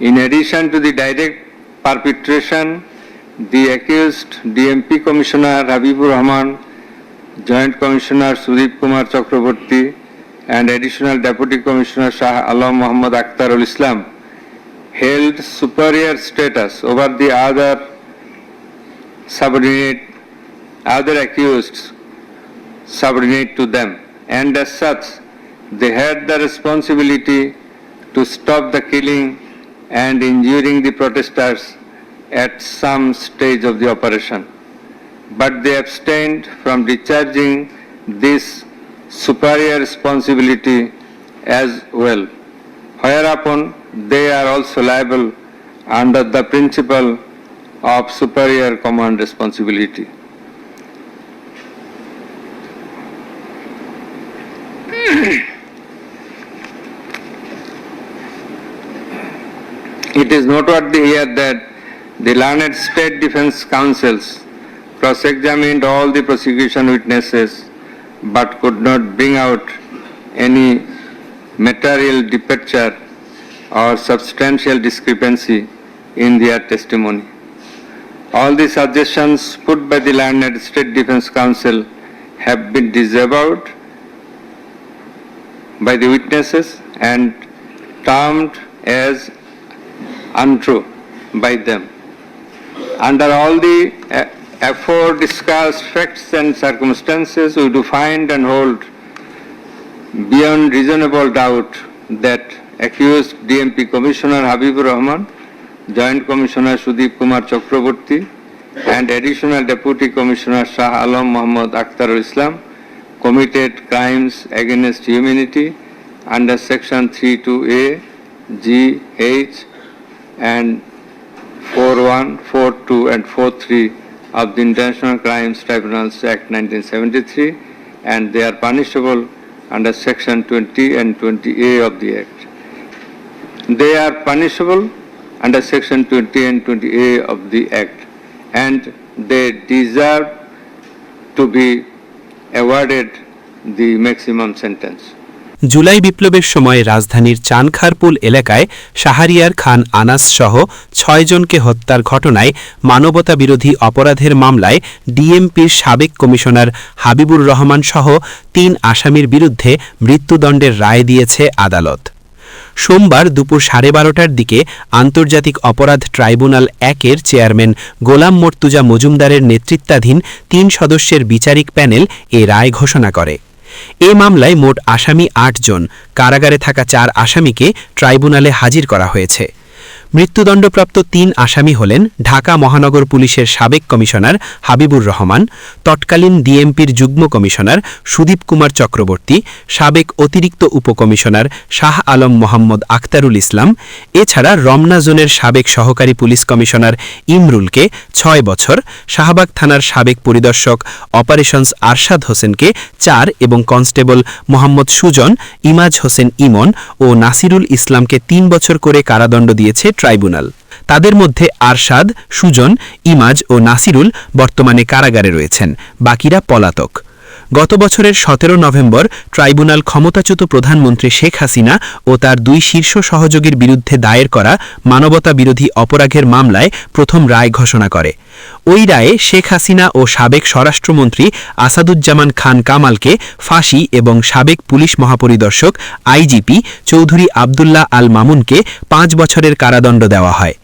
In addition to the direct perpetration, the accused DMP Commissioner Habibur Rahman, Joint Commissioner Sudeep Kumar Chakraborty, and Additional Deputy Commissioner Shah Alam Muhammad Akhtarul Islam held superior status over the other subordinate, other accused subordinate to them, and as such, they had the responsibility to stop the killing and injuring the protesters at some stage of the operation. But they abstained from discharging this superior responsibility as well, whereupon they are also liable under the principle of superior command responsibility. Is noteworthy here that the learned state defense counsels cross-examined all the prosecution witnesses but could not bring out any material departure or substantial discrepancy in their testimony. All the suggestions put by the learned state defense counsel have been disavowed by the witnesses and termed as untrue by them. Under all the uh, afore discussed facts and circumstances, we do find and hold beyond reasonable doubt that accused DMP Commissioner Habibur Rahman, Joint Commissioner Sudeep Kumar Chakraborty, and Additional Deputy Commissioner Shah Alam Muhammad Akhtarul Islam committed crimes against humanity under Section 32A, G, H, and 41, 42, and 43 of the International Crimes Tribunals Act 1973, and they are punishable under Section 20 and 20A of the Act. They are punishable under Section 20 and 20A of the Act, and they deserve to be awarded the maximum sentence. July বিপ্লবের সময় রাজধানীর চানখারপুল এলাকায় শাহরিয়ার খান আনাস সহ ছয়জনকে হত্যার ঘটনায় মানবতা বিরোধী অপরাধের মামলায় ডিএমপির সাবেক কমিশনার হাবিবুর রহমান সহ তিন আসামির বিরুদ্ধে মৃত্যুদণ্ডের রায় দিয়েছে আদালত। সোমবার দুপুর সাড়ে বারোটার দিকে আন্তর্জাতিক অপরাধ ট্রাইব্যুনাল একের চেয়ারম্যান গোলাম মর্তুজা মজুমদারের নেতৃত্বাধীন তিন সদস্যের বিচারিক প্যানেল এ রায় ঘোষণা করে। এ মামলায় মোট আসামি আটজন। কারাগারে থাকা চার আসামিকে ট্রাইব্যুনালে হাজির করা হয়েছে। মৃত্যুদণ্ডপ্রাপ্ত তিন আসামি হলেন ঢাকা মহানগর পুলিশের সাবেক কমিশনার হাবিবুর রহমান, তৎকালীন ডিএমপির যুগ্ম কমিশনার সুদীপ কুমার চক্রবর্তী, সাবেক অতিরিক্ত উপকমিশনার শাহ আলম মোহাম্মদ আখতারুল ইসলাম, এছাড়া রমনা জোনের সাবেক সহকারী পুলিশ কমিশনার ইমরুলকে ছয় বছর, শাহবাগ থানার সাবেক পরিদর্শক অপারেশনস আরশাদ হোসেনকে চার এবং কনস্টেবল মোহাম্মদ সুজন, ইমাজ হোসেন ইমন ও নাসিরুল ইসলামকে তিন বছর করে কারাদণ্ড দিয়েছে ট্রাইব্যুনাল। তাদের মধ্যে আরশাদ সুজন ইমাজ ও নাসিরুল বর্তমানে কারাগারে রয়েছেন। বাকিরা পলাতক। গত বছরের সতেরো নভেম্বর ট্রাইব্যুনাল ক্ষমতাচ্যুত প্রধানমন্ত্রী শেখ হাসিনা ও তার দুই শীর্ষ সহযোগীর বিরুদ্ধে দায়ের করা মানবতা বিরোধী অপরাধের মামলায় প্রথম রায় ঘোষণা করে। ওই রায়ে শেখ হাসিনা ও সাবেক স্বরাষ্ট্রমন্ত্রী আসাদুজ্জামান খান কামালকে ফাঁসি এবং সাবেক পুলিশ মহাপরিদর্শক আইজিপি চৌধুরী আবদুল্লাহ আল মামুনকে পাঁচ বছরের কারাদণ্ড দেওয়া হয়।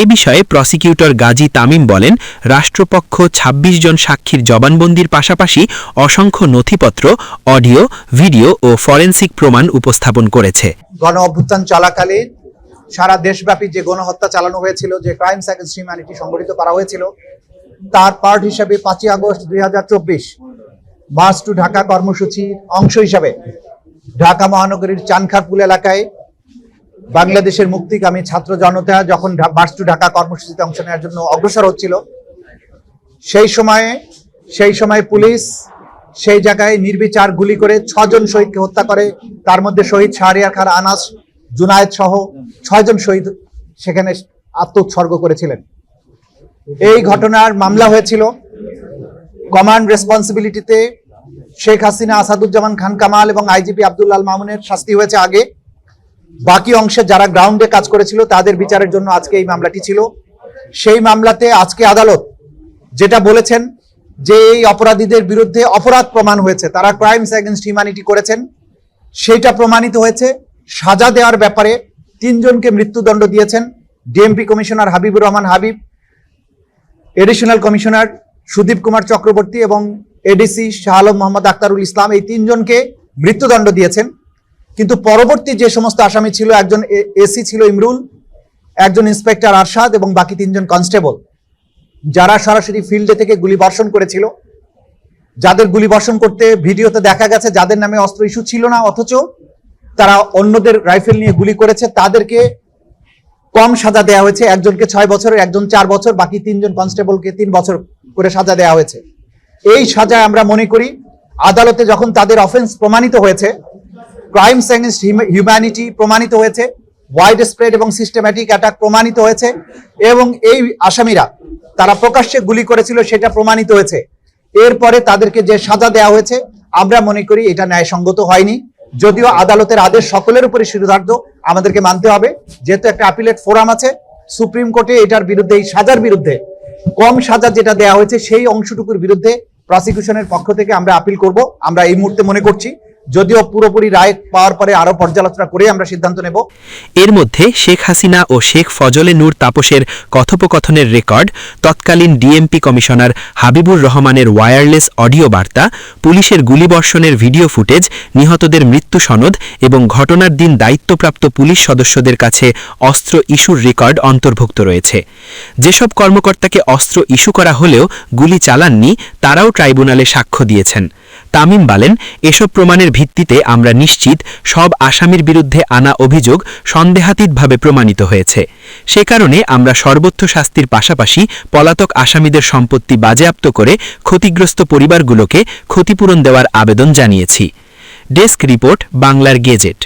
এ বিষয়ে প্রসিকিউটর গাজী তামিম বলেন, রাষ্ট্রপক্ষ ২৬ জন সাক্ষীর জবানবন্দির পাশাপাশি অসংখ্য নথিপত্র, অডিও, ভিডিও ও ফরেন্সিক প্রমাণ উপস্থাপন করেছে। গণ অভ্যুত্থান চলাকালীন সারা দেশব্যাপী যে গণহত্যা চালানো হয়েছিল, যে অ্যাগেন্স্ট হিউম্যানিটি সংগঠিত করা হয়েছিল, তার পার্ট হিসাবে পাঁচই আগস্ট দুই মার্চ টু ঢাকা কর্মসূচির অংশ হিসাবে ঢাকা মহানগরীর চানখারপুল এলাকায় বাংলাদেশের মুক্তিকামী ছাত্র জনতা যখন মার্চ টু ঢাকা কর্মসূচিতে অংশ নেওয়ার জন্য অগ্রসর হচ্ছিল, সেই সময়ে, সেই সময় পুলিশ সেই জায়গায় নির্বিচার গুলি করে ছজন শহীদকে হত্যা করে, তার মধ্যে শহীদ শাহরিয়ার খান, আনাস জুনায়েদ সহ ছয়জন শহীদ সেখানে আত্মোৎসর্গ করেছিলেন। এই ঘটনার মামলা হয়েছিল কমান্ড রেসপন্সিবিলিটিতে শেখ হাসিনা, আসাদুজ্জামান খান কামাল এবং আইজিপি আব্দুল্লাল মামুনের শাস্তি হয়েছে আগে। বাকি অংশে যারা গ্রাউন্ডে কাজ করেছিল, তাদের বিচারের জন্য আজকে এই মামলাটি ছিল। সেই মামলাতে আজকে আদালত যেটা বলেছেন যে এই অপরাধীদের বিরুদ্ধে অপরাধ প্রমাণ হয়েছে, তারা ক্রাইমস এগেনস্ট হিউম্যানিটি করেছেন, সেইটা প্রমাণিত হয়েছে। সাজা দেওয়ার ব্যাপারে তিনজনকে মৃত্যুদণ্ড দিয়েছেন DMP commissioner Habibur Rahman Habib additional commissioner Sudip Kumar Chakraborty এবং এডিসি শাহ আলম মোহাম্মদ আক্তারুল ইসলাম, এই তিনজনকে মৃত্যুদণ্ড দিয়েছেন। কিন্তু পরবর্তী যে সমস্ত আসামি ছিল, একজন এসি ছিল ইমরুল, একজন ইন্সপেক্টর আরশাদ এবং বাকি তিনজন কনস্টেবল, যারা সরাসরি ফিল্ডে থেকে গুলি বর্ষণ করেছিল। যাদের গুলি বর্ষণ করতে ভিডিওতে দেখা গেছে, যাদের নামে অস্ত্র ইস্যু ছিল না, অথচ তারা অন্যদের রাইফেল নিয়ে গুলি করেছে, তাদেরকে কম সাজা দেওয়া হয়েছে। একজনকে ছয় বছরের, একজন চার বছর, বাকি তিনজন কনস্টেবলকে তিন বছর করে সাজা দেওয়া হয়েছে। এই সাজায় আমরা মনে করি, আদালতে যখন তাদের অফেন্স প্রমাণিত হয়েছে ক্রাইমস এগেনস্ট হিউম্যানিটি প্রমাণিত হয়েছে, ওয়াইড স্প্রেড এবং সিস্টেম্যাটিক অ্যাটাক প্রমাণিত হয়েছে, এবং এই আসামিরা তারা প্রকাশ্যে গুলি করেছিল সেটা প্রমাণিত হয়েছে। এরপরে তাদেরকে যে সাজা দেওয়া হয়েছে, আমরা মনে করি এটা ন্যায়সঙ্গত হয়নি। যদিও আদালতের আদেশ সকলের উপরে শিরোধার্য আমাদেরকে মানতে হবে। যেহেতু একটা অ্যাপিলেট ফোরাম আছে, সুপ্রিম কোর্টে এটার বিরুদ্ধে, এই সাজার বিরুদ্ধে কম সাজা যেটা দেওয়া হয়েছে, সেই অংশটুকুর বিরুদ্ধে প্রসিকিউশনের পক্ষ থেকে আমরা আপিল করব। আমরা এই মুহূর্তে মনে করছি যদিও পুরোপুরি রায় পাওয়ার পরে আরও পর্যালোচনা করে আমরা সিদ্ধান্ত নেব। এর মধ্যে শেখ হাসিনা ও শেখ ফজলে নূর তাপসের কথোপকথনের রেকর্ড, তৎকালীন ডিএমপি কমিশনার হাবিবুর রহমানের ওয়্যারলেস অডিও বার্তা, পুলিশের গুলিবর্ষণের ভিডিও ফুটেজ, নিহতদের মৃত্যু সনদ এবং ঘটনার দিন দায়িত্বপ্রাপ্ত পুলিশ সদস্যদের কাছে অস্ত্র ইস্যুর রেকর্ড অন্তর্ভুক্ত রয়েছে। যেসব কর্মকর্তাকে অস্ত্র ইস্যু করা হলেও গুলি চালাননি, তারাও ট্রাইব্যুনালে সাক্ষ্য দিয়েছেন। তামিম বলেন, এসব প্রমাণের ভিত্তিতে আমরা নিশ্চিত সব আসামির বিরুদ্ধে আনা অভিযোগ সন্দেহাতীতভাবে প্রমাণিত হয়েছে। সে কারণে আমরা সর্বোচ্চ শাস্তির পাশাপাশি পলাতক আসামিদের সম্পত্তি বাজেয়াপ্ত করে ক্ষতিগ্রস্ত পরিবারগুলোকে ক্ষতিপূরণ দেওয়ার আবেদন জানিয়েছি। ডেস্ক রিপোর্ট, বাংলার গেজেট।